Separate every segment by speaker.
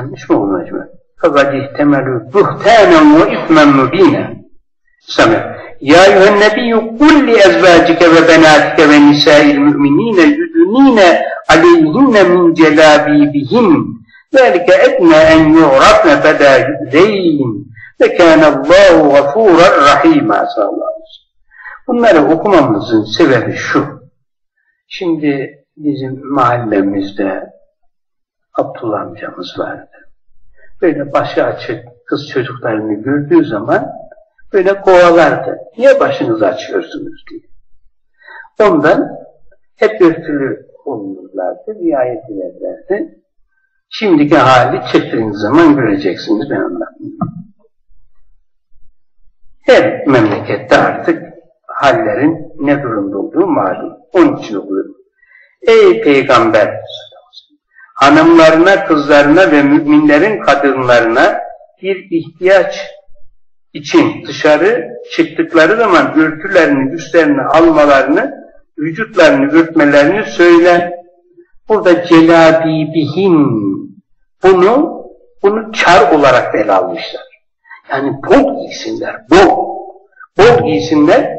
Speaker 1: يعني اسمه مجموع فقد احتملوا بهتانا وإثما مبينا. سمع. يا أيها النبي قل لأزواجك وبناتك ونساء المؤمنين يدنين عليهن من جلابيبهن. ذلك أدنى أن يعرفن فلا يؤذين. لكان الله غفورا رحيما. صلى aleyhi Bunları okumamızın sebebi şu. Şimdi bizim mahallemizde Abdullah amcamız vardı. Böyle başı açık kız çocuklarını gördüğü zaman böyle kovalardı. Niye başınızı açıyorsunuz diye. Ondan hep örtülü olurlardı, riayet ederlerdi. Şimdiki hali çektiğiniz zaman göreceksiniz ben anlatmayayım. Her memlekette artık hallerin ne durumda olduğu malum. Onun için okuyorum. Ey Peygamber! Hanımlarına, kızlarına ve müminlerin kadınlarına bir ihtiyaç için dışarı çıktıkları zaman örtülerini, üstlerini almalarını, vücutlarını örtmelerini söyle. Burada celabibihin bunu bunu çar olarak ele almışlar. Yani bol giysinler, bol. Bol giysinler.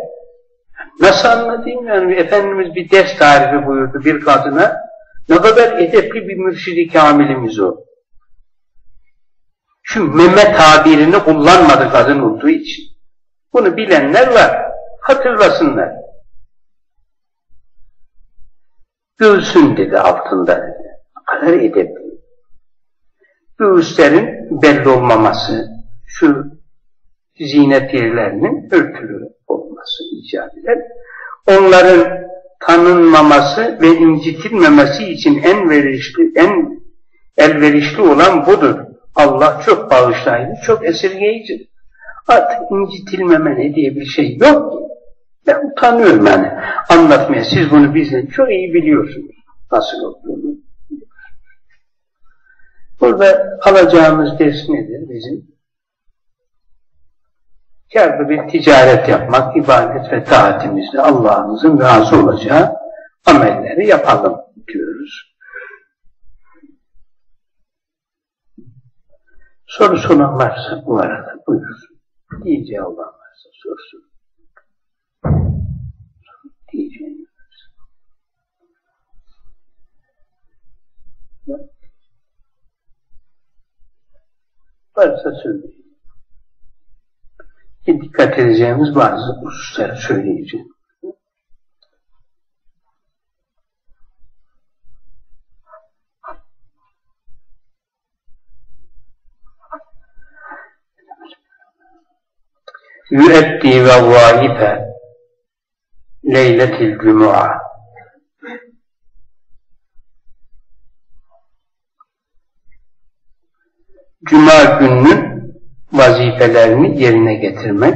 Speaker 1: Nasıl anlatayım yani Efendimiz bir ders tarifi buyurdu bir kadına. Ne kadar edepli bir mürşidi kamilimiz o. Şu meme tabirini kullanmadı kadın olduğu için. Bunu bilenler var. Hatırlasınlar. Göğsün dedi altında. Ne kadar edepli. Göğüslerin belli olmaması, şu zinet yerlerinin örtülü olması icap eder. Onların tanınmaması ve incitilmemesi için en verişli, en elverişli olan budur. Allah çok bağışlayıcı, çok esirgeyici. Artık incitilmeme ne diye bir şey yok. Ben utanıyorum yani anlatmaya. Siz bunu bizden çok iyi biliyorsunuz. Nasıl olduğunu. Burada alacağımız ders nedir bizim? Kârlı bir ticaret yapmak, ibadet ve taatimizle Allah'ımızın razı olacağı amelleri yapalım diyoruz. Soru soran varsa bu arada buyursun. Diyeceği olan varsa sorsun. Diyeceğini varsa söyleyin. Dikkat edeceğimiz bazı hususları söyleyeceğim. yüeddi ve vaife leyletil cumu'a Cuma gününün vazifelerini yerine getirmek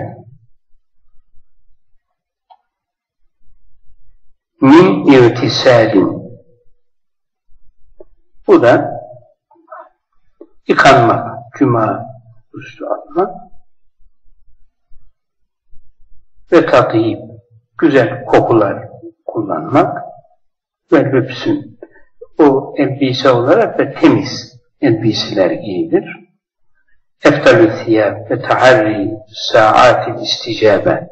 Speaker 1: min irtisalin bu da yıkanmak, cuma üstü atmak ve tatayip, güzel kokular kullanmak ve lüpsün. O elbise olarak da temiz elbiseler giyilir. Eftalü thiyab ve taharri saati isticabe.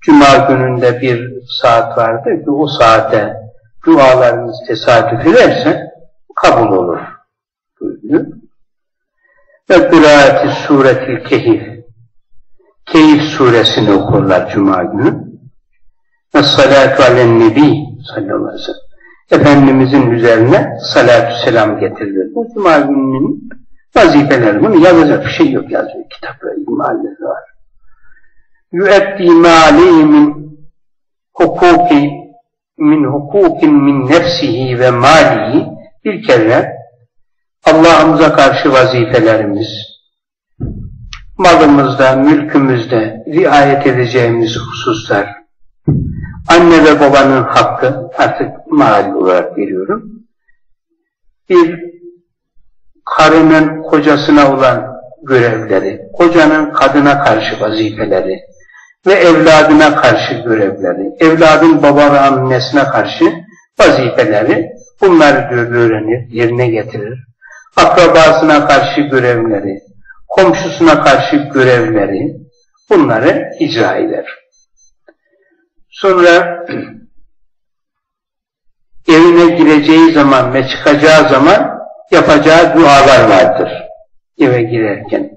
Speaker 1: Cuma gününde bir saat vardır ki o saate dualarımız tesadüf ederse kabul olur. Buyuruyor. Ve kıraati suretil kehif Keyif suresini okurlar Cuma günü. Ve salatu alen nebi sallallahu aleyhi ve sellem. Efendimizin üzerine salatü selam getirilir. Bu Cuma gününün vazifeleri. Bunu yazacak bir şey yok yazıyor. Kitapta imalleri var. Yüeddi mâleyi min hukuki min hukukin min nefsihi ve malihi bir kere Allah'ımıza karşı vazifelerimiz, malımızda, mülkümüzde riayet edeceğimiz hususlar, anne ve babanın hakkı, artık mal olarak veriyorum, bir karının kocasına olan görevleri, kocanın kadına karşı vazifeleri ve evladına karşı görevleri, evladın baba ve annesine karşı vazifeleri bunları öğrenir, yerine getirir. akrabasına karşı görevleri, komşusuna karşı görevleri, bunları icra eder. Sonra evine gireceği zaman ve çıkacağı zaman yapacağı dualar vardır. Eve girerken.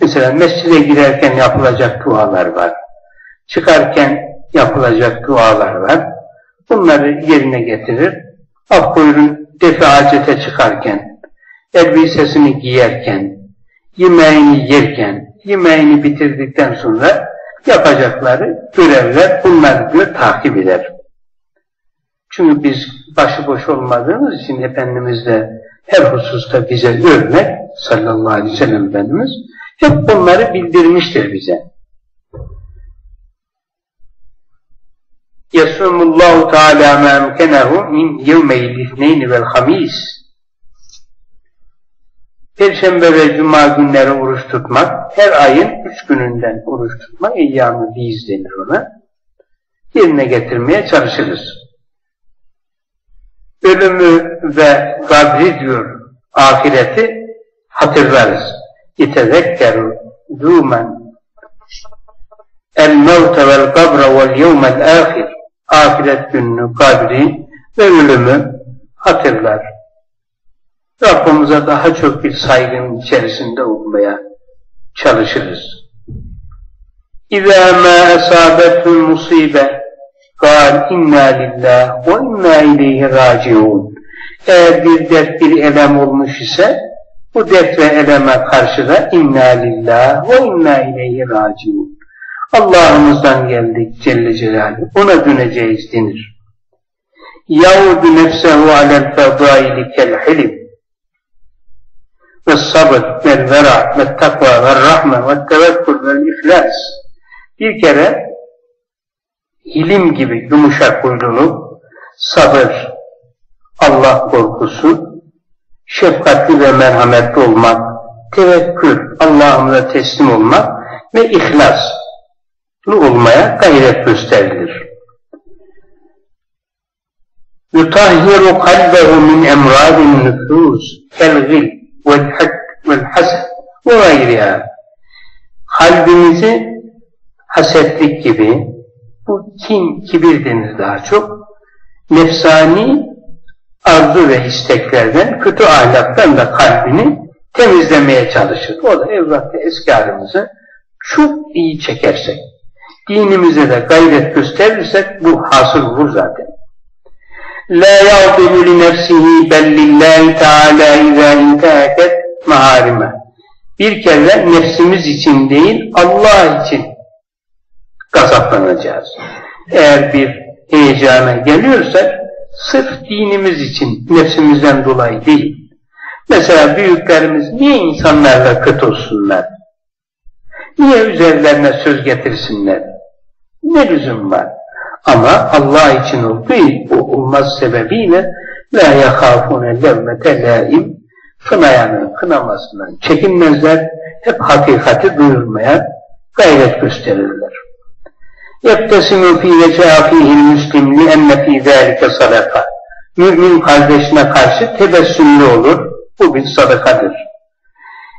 Speaker 1: Mesela mescide girerken yapılacak dualar var. Çıkarken yapılacak dualar var. Bunları yerine getirir. Af buyurun defi acete çıkarken, elbisesini giyerken, yemeğini yerken, yemeğini bitirdikten sonra yapacakları görevler bunlar diyor takip eder. Çünkü biz başıboş olmadığımız için Efendimiz de her hususta bize örnek sallallahu aleyhi ve sellem Efendimiz hep bunları bildirmiştir bize. Yasumullahu Teala memkenehu min yevmeyl isneyni vel hamis Perşembe ve Cuma günleri oruç tutmak, her ayın üç gününden oruç tutmak, eyyam-ı biz denir ona. Yerine getirmeye çalışırız. Ölümü ve kabri diyor, ahireti hatırlarız. İtezekkeru dumen el mevte vel kabra vel yevmel ahir ahiret gününü, kabri ve ölümü hatırlar. Rabbimize daha çok bir saygının içerisinde olmaya çalışırız. İzâ mâ esâbethul musibe kâl inna lillah ve inna ileyhi raciun. Eğer bir dert bir elem olmuş ise bu dert ve eleme karşı da inna lillah ve inna ileyhi raciun. Allah'ımızdan geldik Celle Celaluhu. Ona döneceğiz denir. Yavdu nefsehu alel fedaili kel hilim ve sabır ve vera ve takva ve rahme ve tevekkül ve iflas. Bir kere ilim gibi yumuşak huyluluk, sabır, Allah korkusu, şefkatli ve merhametli olmak, tevekkül, Allah'ımıza teslim olmak ve ihlas olmaya gayret gösterilir. يُطَهِّرُ قَلْبَهُ مِنْ اَمْرَادِ النُّفُوسِ كَالْغِلْ وَالْحَكْ وَالْحَسَدْ وَغَيْرِهَا Kalbimizi hasetlik gibi, bu kin, kibir denir daha çok, nefsani arzu ve isteklerden, kötü ahlaktan da kalbini temizlemeye çalışır. O da evlatta eskarımızı çok iyi çekersek, dinimize de gayret gösterirsek bu hasıl olur zaten. La yağdilu li nefsihi bellillahi teala izâ inteheket maharime. Bir kere nefsimiz için değil, Allah için gazaplanacağız. Eğer bir heyecana geliyorsak, sırf dinimiz için, nefsimizden dolayı değil. Mesela büyüklerimiz niye insanlarla kötü olsunlar? Niye üzerlerine söz getirsinler? Ne lüzum var? Ama Allah için olduğu olmaz sebebiyle la yahafune levmete laim kınayanın kınamasından çekinmezler. Hep hakikati duyurmaya gayret gösterirler. يَبْتَسِمُ ف۪ي وَجَافِهِ الْمُسْلِمْ لِأَنَّ ف۪ي ذَٰلِكَ sadaka. Mümin kardeşine karşı tebessümlü olur. Bu bir sadakadır.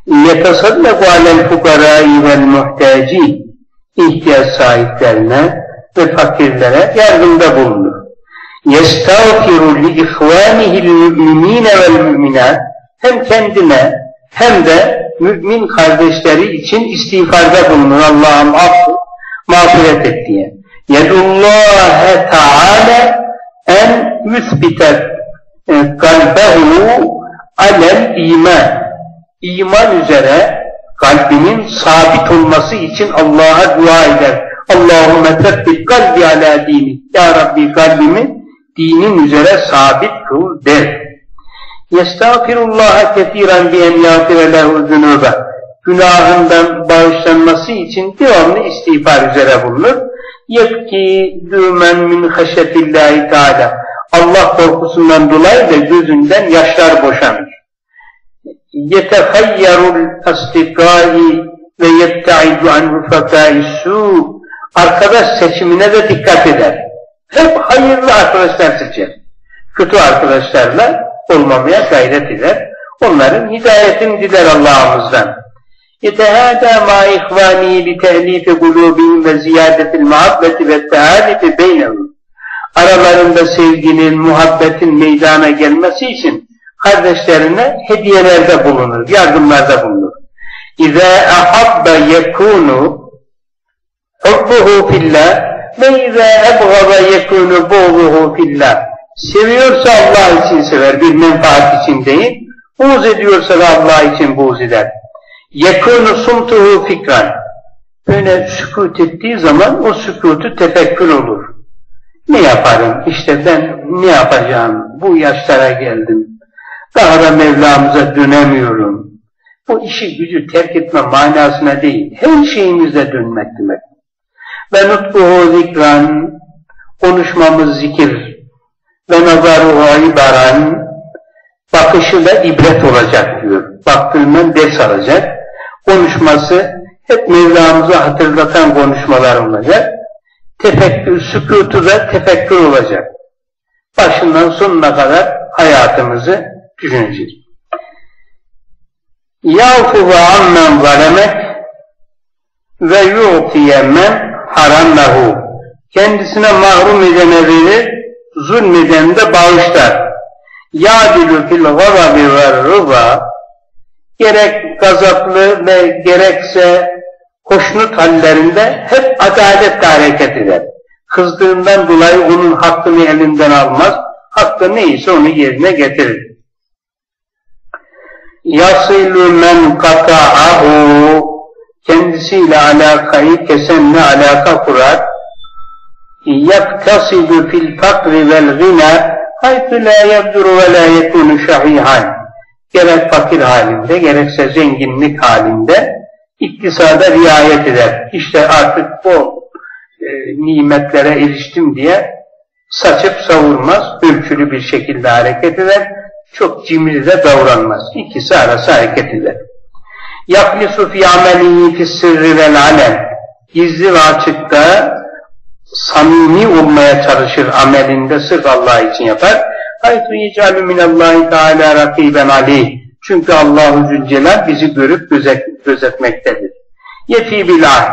Speaker 1: يَتَصَدَّقُ عَلَى الْفُقَرَاءِ وَالْمُحْتَاجِينَ ihtiyaç sahiplerine ve fakirlere yardımda bulunur. يَسْتَغْفِرُ لِإِخْوَانِهِ الْمُؤْمِنِينَ وَالْمُؤْمِنَاتِ Hem kendine hem de mümin kardeşleri için istiğfarda bulunur. Allah'ım affı, mağfiret et diye. يَدُllâhe Teala en yüthbite kalbehu alel iman. İman üzere kalbinin sabit olması için Allah'a dua eder. Allahümme tebbit kalbi ala dini. Ya Rabbi kalbimi dinin üzere sabit kıl der. Yestağfirullaha ketiren bi en yâfire lehu zünûbe. Günahından bağışlanması için devamlı istiğfar üzere bulunur. Yebki dümen min haşyetillahi teala. Allah korkusundan dolayı da gözünden yaşlar boşanır. Yetehayyarul asdikai ve yebtaidu an rufakâi su arkadaş seçimine de dikkat eder. Hep hayırlı arkadaşlar seçer. Kötü arkadaşlarla olmamaya gayret eder. Onların hidayetini diler Allah'ımızdan. يتهادى مع إخوانه لتأليف قلوبهم وزيادة المحبة والتعالف بينهم aralarında sevginin, muhabbetin meydana gelmesi için kardeşlerine hediyelerde bulunur, yardımlarda bulunur. İza ahabba yekunu hubbuhu fillah ve izâ ebgaba yekunu buğduhu fillah. Seviyorsa Allah için sever, bir menfaat için değil. Buğz ediyorsa da Allah için buğz eder. Yekunu sumtuhu fikran. Böyle sükut ettiği zaman o sükutu tefekkür olur. Ne yaparım? İşte ben ne yapacağım? Bu yaşlara geldim. Daha da Mevlamıza dönemiyorum. Bu işi gücü terk etme manasına değil. Her şeyimizde dönmek demek. Ve nutkuhu zikran, konuşmamız zikir. Ve nazaruhu ibaran, bakışı da ibret olacak diyor. Baktığından ders alacak. Konuşması hep Mevlamızı hatırlatan konuşmalar olacak. Tefekkür, sükutu da tefekkür olacak. Başından sonuna kadar hayatımızı düşüneceğiz. Yâfu ve ammen zalemek ve yu'tiye men haramlehu. Kendisine mahrum edene verir, zulmeden de bağışlar. Yâdilü fil gadabi ve rıza gerek gazaplı ve gerekse hoşnut hallerinde hep adaletle hareket eder. Kızdığından dolayı onun hakkını elinden almaz, hakkı neyse onu yerine getirir. Yasilu men kata'ahu kendisiyle alakayı kesenle alaka kurar. Yaktasidu fil fakri vel gina haythu la yabduru ve la yekunu. Gerek fakir halinde gerekse zenginlik halinde iktisada riayet eder. İşte artık bu e, nimetlere eriştim diye saçıp savurmaz, ölçülü bir şekilde hareket eder, çok cimri de davranmaz. İkisi arası hareket eder. Yaklisu fi amelihi fi sırrı vel alem. Gizli ve açıkta samimi olmaya çalışır amelinde sırf Allah için yapar. Haytu yecalu minallahi teala rakiben aleyh. Çünkü Allahu Zülcelal bizi görüp gözet, gözetmektedir. Yefi bil ahd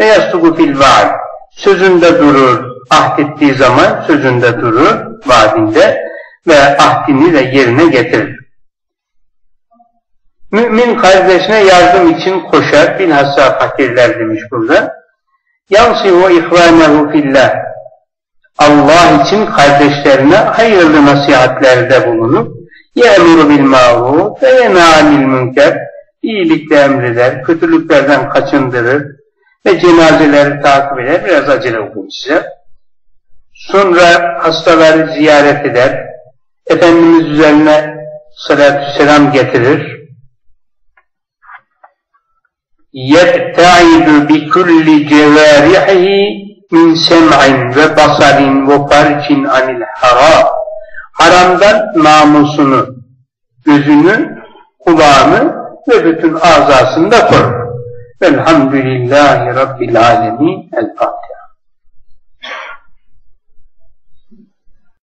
Speaker 1: ve yastugu fil vaad. Sözünde durur, ahdettiği zaman sözünde durur, vaadinde ve ahdini de yerine getirir. Mümin kardeşine yardım için koşar, bilhassa fakirler demiş burada. Yansihu ihvanehu fillah. Allah için kardeşlerine hayırlı nasihatlerde bulunup يَأْمُرُ بِالْمَعْرُوفِ وَيَنَا عَنِ الْمُنْكَرِ İyilikle emreder, kötülüklerden kaçındırır ve cenazeleri takip eder. Biraz acele okuyayım size. Sonra hastaları ziyaret eder. Efendimiz üzerine salatü selam getirir. يَبْتَعِدُ بِكُلِّ جَوَارِحِهِ min sem'in ve basarin ve farcin anil haram. Haramdan namusunu, gözünü, kulağını ve bütün azasını da korur. Velhamdülillahi Rabbil Alemin. El-Fatiha.